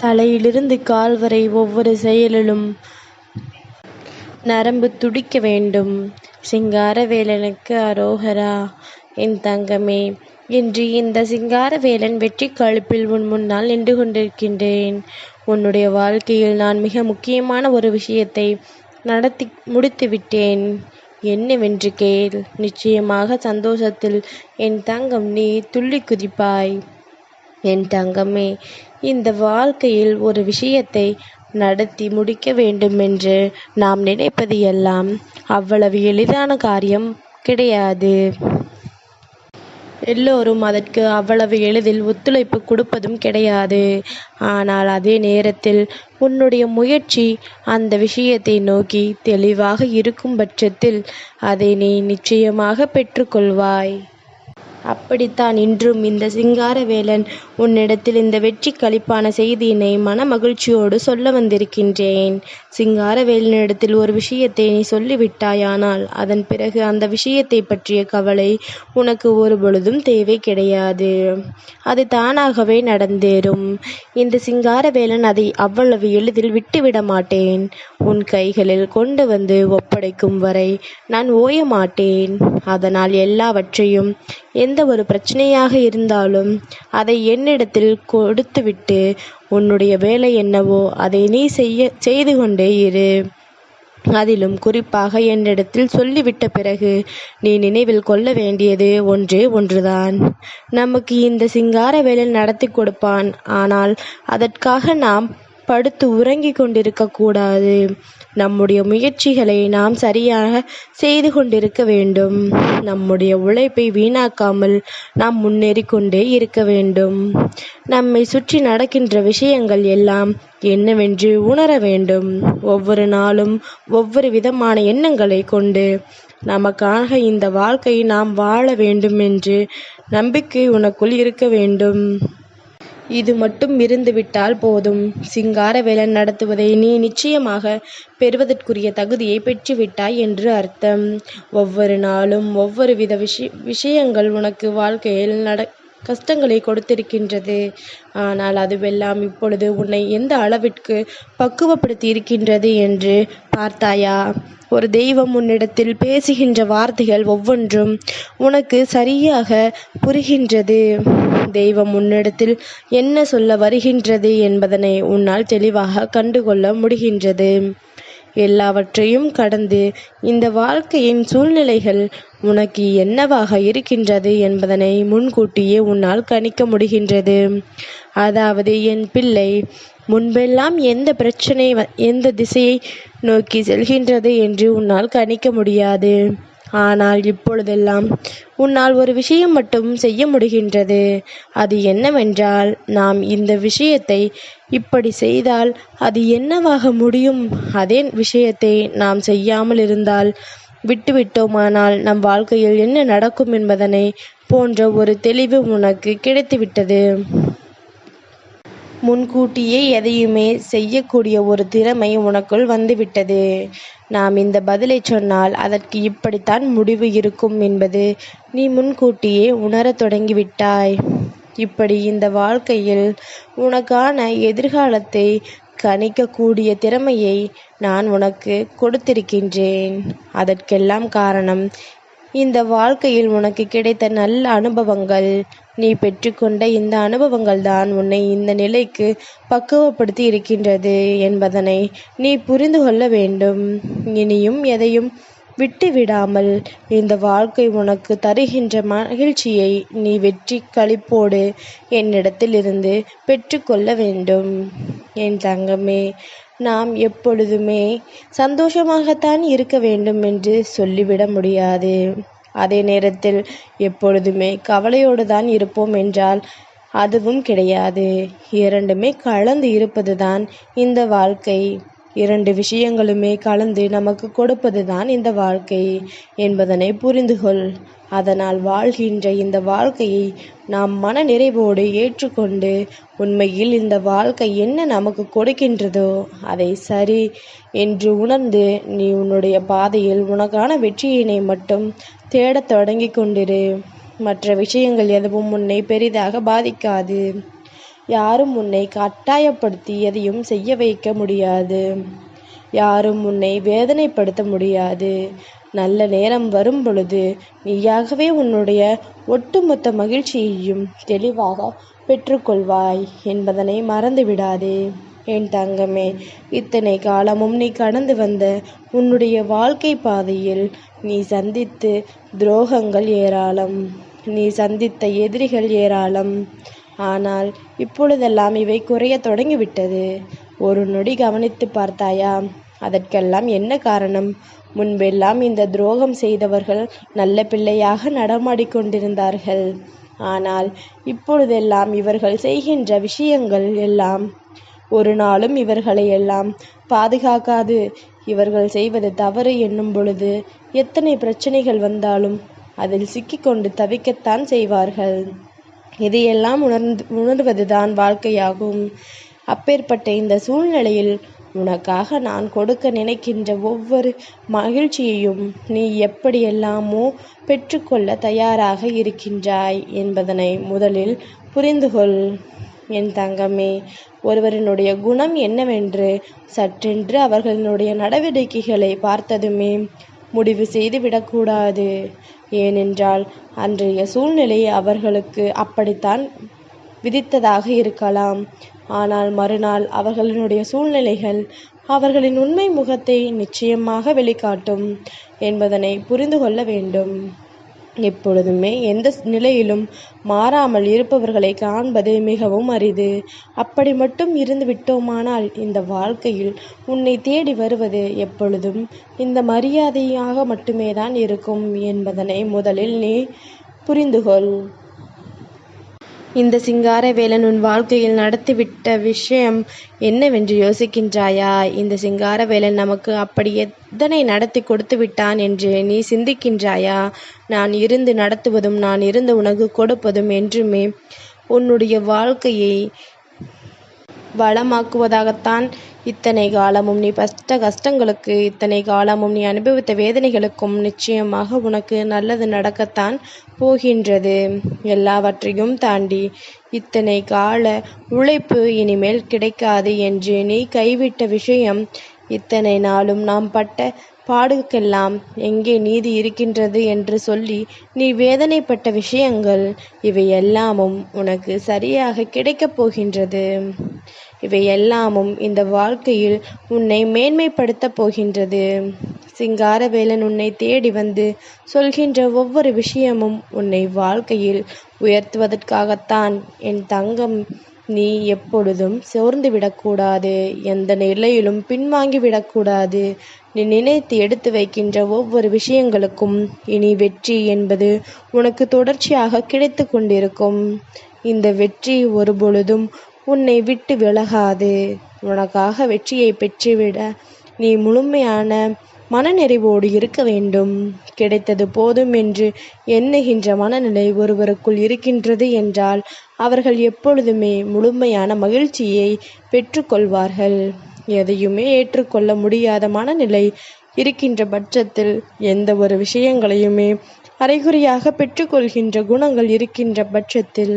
தலையிலிருந்து கால் வரை ஒவ்வொரு செயலிலும் நரம்பு துடிக்க வேண்டும். சிங்காரவேலனுக்கு அரோகரா. என் தங்கமே. இன்று இந்த சிங்காரவேலன் வெற்றி கழுப்பில் உன் முன்னால் நின்று கொண்டிருக்கின்றேன். உன்னுடைய வாழ்க்கையில் நான் மிக முக்கியமான ஒரு விஷயத்தை நடத்தி முடித்துவிட்டேன். என்னவென்று கேள். நிச்சயமாக சந்தோஷத்தில் என் தங்கம் நீ துள்ளி குதிப்பாய். என் தங்கமே. இந்த வாழ்க்கையில் ஒரு விஷயத்தை நடத்தி முடிக்க வேண்டுமென்று நாம் நினைப்பது எல்லாம் அவ்வளவு எளிதான காரியம் கிடையாது. எல்லோரும் அதற்கு அவ்வளவு எளிதில் ஒத்துழைப்பு கொடுப்பதும் கிடையாது. ஆனால் அதே நேரத்தில் உன்னுடைய முயற்சி அந்த விஷயத்தை நோக்கி தெளிவாக இருக்கும் பட்சத்தில் அதை நீ நிச்சயமாக பெற்றுக்கொள்வாய் அப்படித்தான் இன்றும் இந்த சிங்காரவேலன் உன்னிடத்தில் இந்த வெற்றி களிப்பான செய்தியினை மனமகிழ்ச்சியோடு சொல்ல வந்திருக்கின்றேன். சிங்காரவேலனிடத்தில் ஒரு விஷயத்தை நீ சொல்லிவிட்டாயானால் அதன் பிறகு அந்த விஷயத்தை பற்றிய கவலை உனக்கு ஒரு பொழுதும் தேவை கிடையாது. அது தானாகவே நடந்தேறும். இந்த சிங்காரவேலன் அதை அவ்வளவு எளிதில் விட்டுவிட மாட்டேன் உன் கைகளில் கொண்டு வந்து ஒப்படைக்கும் வரை நான் ஓய மாட்டேன் அதனால் எல்லாவற்றையும் எந்த ஒரு பிரச்சனையாக இருந்தாலும் அதை என்னிடத்தில் கொடுத்துவிட்டு உன்னுடைய வேலை என்னவோ அதை நீ செய்ய செய்து கொண்டே இரு. அதிலும் குறிப்பாக என்னிடத்தில் சொல்லிவிட்ட பிறகு நீ நினைவில் கொள்ள வேண்டியது ஒன்றே ஒன்றுதான். நமக்கு இந்த சிங்கார வேலை நடத்திக் கொடுப்பான். ஆனால் அதற்காக நாம் படுத்து உறங்கிக் கொண்டிருக்கக் கூடாது. நம்முடைய முயற்சிகளை நாம் சரியாக செய்து கொண்டிருக்க வேண்டும். நம்முடைய உழைப்பை வீணாக்காமல் நாம் முன்னேறிக் கொண்டே இருக்க வேண்டும். நம்மைச் சுற்றி நடக்கின்ற விஷயங்கள் எல்லாம் என்னவென்று உணர வேண்டும். ஒவ்வொரு நாளும் ஒவ்வொரு விதமான எண்ணங்களைக் கொண்டு நமக்காக இந்த வாழ்க்கையை நாம் வாழ வேண்டுமென்ற நம்பிக்கை உனக்குள் இருக்க வேண்டும். இது மட்டும் இருந்துவிட்டால் போதும். சிங்காரவேலன் நடத்துவதை நீ நிச்சயமாக பெறுவதற்குரிய தகுதியை பெற்றுவிட்டாய் என்று அர்த்தம். ஒவ்வொரு நாளும் ஒவ்வொரு வித விஷயங்கள் உனக்கு வாழ்க்கையில் கஷ்டங்களைக் கொடுத்திருக்கின்றது. ஆனால் அதுவெல்லாம் இப்பொழுது உன்னை எந்த அளவிற்குப் பக்குவப்படுத்தியிருக்கின்றது என்று பார்த்தாயா? ஒரு தெய்வம் உன்னிடத்தில் பேசுகின்ற வார்த்தைகள் ஒவ்வொன்றும் உனக்குச் சரியாகப் புரிகின்றது. தெய்வம் உன்னிடத்தில் என்ன சொல்ல வருகின்றது என்பதனை உன்னால் தெளிவாக கண்டுகொள்ள முடிகின்றது. எல்லாவற்றையும் கடந்து இந்த வாழ்க்கையின் சூழ்நிலைகள் உனக்கு என்னவாக இருக்கின்றது என்பதனை முன்கூட்டியே உன்னால் கணிக்க முடிகின்றது. அதாவது என் பிள்ளை முன்பெல்லாம் எந்த பிரச்சனை எந்த திசையை நோக்கி செல்கின்றது என்று உன்னால் கணிக்க முடியாது. ஆனால் இப்பொழுதெல்லாம் உன்னால் ஒரு விஷயம் மட்டும் செய்ய முடிகின்றது. அது என்னவென்றால் நாம் இந்த விஷயத்தை இப்படி செய்தால் அது என்னவாக முடியும் அதே விஷயத்தை நாம் செய்யாமல் இருந்தால் விட்டுவிட்டோமானால் நம் வாழ்க்கையில் என்ன நடக்கும் என்பதனை போன்ற ஒரு தெளிவு உனக்கு கிடைத்துவிட்டது. முன்கூட்டியே எதையுமே செய்யக்கூடிய ஒரு திறமை உனக்குள் வந்துவிட்டது. நாம் இந்த பதிலைச் சொன்னால் அதற்கு இப்படித்தான் முடிவு இருக்கும் என்பது நீ முன்கூட்டியே உணரத் தொடங்கிவிட்டாய். இப்படி இந்த வாழ்க்கையில் உனக்கான எதிர்காலத்தை கணிக்கக்கூடிய திறமையை நான் உனக்கு கொடுத்திருக்கின்றேன். அதற்கெல்லாம் காரணம் இந்த வாழ்க்கையில் உனக்கு கிடைத்த நல்ல அனுபவங்கள். நீ பெற்றுக்கொண்ட இந்த அனுபவங்கள்தான் உன்னை இந்த நிலைக்கு பக்குவப்படுத்தி இருக்கின்றது என்பதனை நீ புரிந்து கொள்ள வேண்டும். இனியும் எதையும் விட்டுவிடாமல் இந்த வாழ்க்கை உனக்கு தருகின்ற மகிழ்ச்சியை நீ வெற்றி களிப்போடு என்னிடத்திலிருந்து பெற்றுக்கொள்ள வேண்டும். என் தங்கமே. நாம் எப்பொழுதுமே சந்தோஷமாகத்தான் இருக்க வேண்டும் என்று சொல்லிவிட முடியாது. அதே நேரத்தில் எப்பொழுதுமே கவலையோடு தான் இருப்போம் என்றால் அதுவும் கிடையாது. இரண்டுமே கலந்து இருப்பதுதான் இந்த வாழ்க்கை. இரண்டு விஷயங்களுமே கலந்து நமக்கு கொடுப்பதுதான் இந்த வாழ்க்கை என்பதனை புரிந்து கொள். அதனால் வாழ்கின்ற இந்த வாழ்க்கையை நாம் மன நிறைவோடு ஏற்றுக்கொண்டு உண்மையில் இந்த வாழ்க்கை என்ன நமக்கு கொடுக்கின்றதோ அதை சரி என்று உணர்ந்து நீ உன்னுடைய பாதையில் உனக்கான வெற்றியினை மட்டும் தேடத் தொடங்கிக் கொண்டிரு. மற்ற விஷயங்கள் எதுவும் உன்னை பெரிதாக பாதிக்காது. யாரும் உன்னை கட்டாயப்படுத்தி எதையும் செய்ய வைக்க முடியாது. யாரும் உன்னை வேதனைப்படுத்த முடியாது. நல்ல நேரம் வரும் பொழுது நீயாகவே உன்னுடைய ஒட்டுமொத்த மகிழ்ச்சியையும் தெளிவாக பெற்றுக்கொள்வாய் என்பதனை மறந்து விடாதே என் தங்கமே இத்தனை காலமும் நீ கடந்து வந்த உன்னுடைய வாழ்க்கை பாதையில் நீ சந்தித்து துரோகங்கள் ஏராளம். நீ சந்தித்த எதிரிகள் ஏராளம். ஆனால் இப்பொழுதெல்லாம் இவை குறைய தொடங்கிவிட்டது. ஒரு நொடி கவனித்து பார்த்தாயா அதற்கெல்லாம் என்ன காரணம்? முன்பெல்லாம் இந்த துரோகம் செய்தவர்கள் நல்ல பிள்ளையாக நடமாடிக்கொண்டிருந்தார்கள் ஆனால் இப்பொழுதெல்லாம் இவர்கள் செய்கின்ற விஷயங்கள் எல்லாம் ஒரு நாளும் இவர்களை எல்லாம் பாதுகாக்காது. இவர்கள் செய்வது தவறு என்னும் பொழுது எத்தனை பிரச்சனைகள் வந்தாலும் அதில் சிக்கிக்கொண்டு தவிக்கத்தான் செய்வார்கள். இதையெல்லாம் உணர்ந்து உணர்வதுதான் வாழ்க்கையாகும். அப்பேற்பட்ட இந்த சூழ்நிலையில் உனக்காக நான் கொடுக்க நினைக்கின்ற ஒவ்வொரு மகிழ்ச்சியையும் நீ எப்படியெல்லாமோ பெற்றுக்கொள்ள தயாராக இருக்கின்றாய் என்பதனை முதலில் புரிந்துகொள் என் தங்கமே ஒருவரினுடைய குணம் என்னவென்று சற்றென்று அவர்களினுடைய நடவடிக்கைகளை பார்த்ததுமே முடிவு செய்து விடக்கூடாது ஏனென்றால் அன்றைய சூழ்நிலை அவர்களுக்கு அப்படித்தான் விதித்ததாக இருக்கலாம். ஆனால் மறுநாள் அவர்களினுடைய சூழ்நிலைகள் அவர்களின் உண்மை முகத்தை நிச்சயமாக வெளிக்காட்டும் என்பதனை புரிந்து கொள்ள வேண்டும். எப்பொழுதுமே எந்த நிலையிலும் மாறாமல் இருப்பவர்களை காண்பது மிகவும் அரிது. அப்படி மட்டும் இருந்து விட்டோமானால் இந்த வாழ்க்கையில் உன்னை தேடி வருவது எப்பொழுதும் இந்த மரியாதையாக மட்டுமே தான் இருக்கும் என்பதனை முதலில் நீ புரிந்துகொள். இந்த சிங்காரவேலன் உன் வாழ்க்கையில் நடத்திவிட்ட விஷயம் என்னவென்று யோசிக்கின்றாயா? இந்த சிங்காரவேலன் நமக்கு அப்படி எதனை நடத்தி கொடுத்து விட்டான் என்று நீ சிந்திக்கின்றாயா? நான் இருந்து நடத்துவதும் நான் இருந்து உனக்கு கொடுப்பதும் என்றுமே உன்னுடைய வாழ்க்கையை வளமாக்குவதாகத்தான் இத்தனை காலமும் நீ பட்ட கஷ்டங்களுக்கு இத்தனை காலமும் நீ அனுபவித்த வேதனைகளுக்கும் நிச்சயமாக உனக்கு நல்லது நடக்கத்தான் போகின்றது. எல்லாவற்றையும் தாண்டி இத்தனை கால உழைப்பு இனிமேல் கிடைக்காது என்று நீ கைவிட்ட விஷயம் இத்தனை நாளும் நாம் பட்ட பாடுக்கெல்லாம் எங்கே நீதி இருக்கின்றது என்று சொல்லி நீ வேதனைப்பட்ட விஷயங்கள் இவை எல்லாமும் உனக்கு சரியாக கிடைக்கப் போகின்றது. இவை எல்லாமும் இந்த வாழ்க்கையில் உன்னை மேன்மைப்படுத்தப் போகின்றது. சிங்காரவேலன் உன்னை தேடி வந்து சொல்கின்ற ஒவ்வொரு விஷயமும் உன்னை வாழ்க்கையில் உயர்த்துவதற்காகத்தான் என் தங்கம் நீ எப்பொழுதும் சோர்ந்து விடக்கூடாது எந்த நிலையிலும் பின்வாங்கி விடக்கூடாது. நீ நினைத்து எடுத்து வைக்கின்ற ஒவ்வொரு விஷயங்களுக்கும் இனி வெற்றி என்பது உனக்கு தொடர்ச்சியாக கிடைத்து கொண்டிருக்கும். இந்த வெற்றி ஒரு பொழுதும் உன்னை விட்டு விலகாது. உனக்காக வெற்றியை பெற்றுவிட நீ முழுமையான மனநிறைவோடு இருக்க வேண்டும். கிடைத்தது போதும் என்று எண்ணுகின்ற மனநிலை ஒருவருக்குள் இருக்கின்றது என்றால் அவர்கள் எப்பொழுதுமே முழுமையான மகிழ்ச்சியை பெற்றுக்கொள்வார்கள். எதையுமே ஏற்றுக்கொள்ள முடியாத மனநிலை இருக்கின்ற பட்சத்தில் எந்த ஒரு விஷயங்களையுமே அரைகுறையாக பெற்றுக்கொள்கின்ற குணங்கள் இருக்கின்ற பட்சத்தில்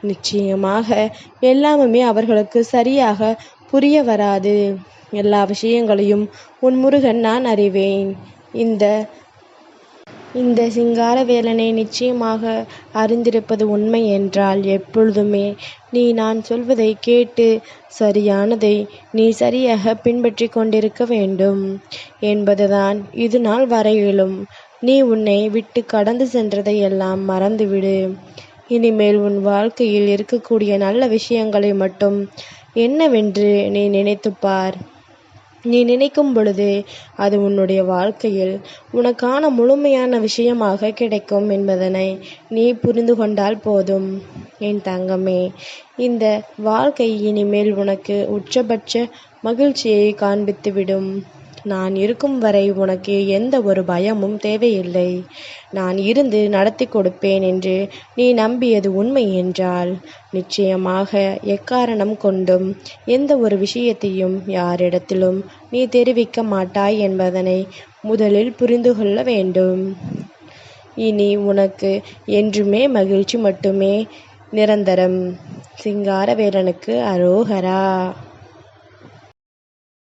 நிச்சயமாக எல்லாமுமே அவர்களுக்கு சரியாக புரிய வராது. எல்லா விஷயங்களையும் உன் முருகன் நான் அறிவேன். இந்த இந்த சிங்கார வேலனை நிச்சயமாக அறிந்திருப்பது உண்மை என்றால் எப்பொழுதுமே நீ நான் சொல்வதை கேட்டு சரியானதை நீ சரியாக பின்பற்றி கொண்டிருக்க வேண்டும் என்பதுதான் இது நாள் வரையிலும். நீ உன்னை விட்டு கடந்து சென்றதை எல்லாம் மறந்துவிடு. இனிமேல் உன் வாழ்க்கையில் இருக்கக்கூடிய நல்ல விஷயங்களை மட்டும் என்னவென்று நீ நினைத்துப்பார் நீ நினைக்கும் பொழுது அது உன்னுடைய வாழ்க்கையில் உனக்கான முழுமையான விஷயமாக கிடைக்கும் என்பதனை நீ புரிந்து கொண்டால் போதும். என் தங்கமே இந்த வாழ்க்கை இனிமேல் உனக்கு உச்சபட்ச மகிழ்ச்சியை காண்பித்துவிடும். நான் இருக்கும் வரை உனக்கு எந்த ஒரு பயமும் தேவையில்லை. நான் இருந்து நடத்தி கொடுப்பேன் என்று நீ நம்பியது உண்மை என்றால் நிச்சயமாக எக்காரணம் கொண்டும் எந்த ஒரு விஷயத்தையும் யாரிடத்திலும் நீ தெரிவிக்க மாட்டாய் என்பதனை முதலில் புரிந்து கொள்ள வேண்டும். இனி உனக்கு என்றுமே மகிழ்ச்சி மட்டுமே நிரந்தரம். சிங்காரவேலனுக்கு அரோகரா.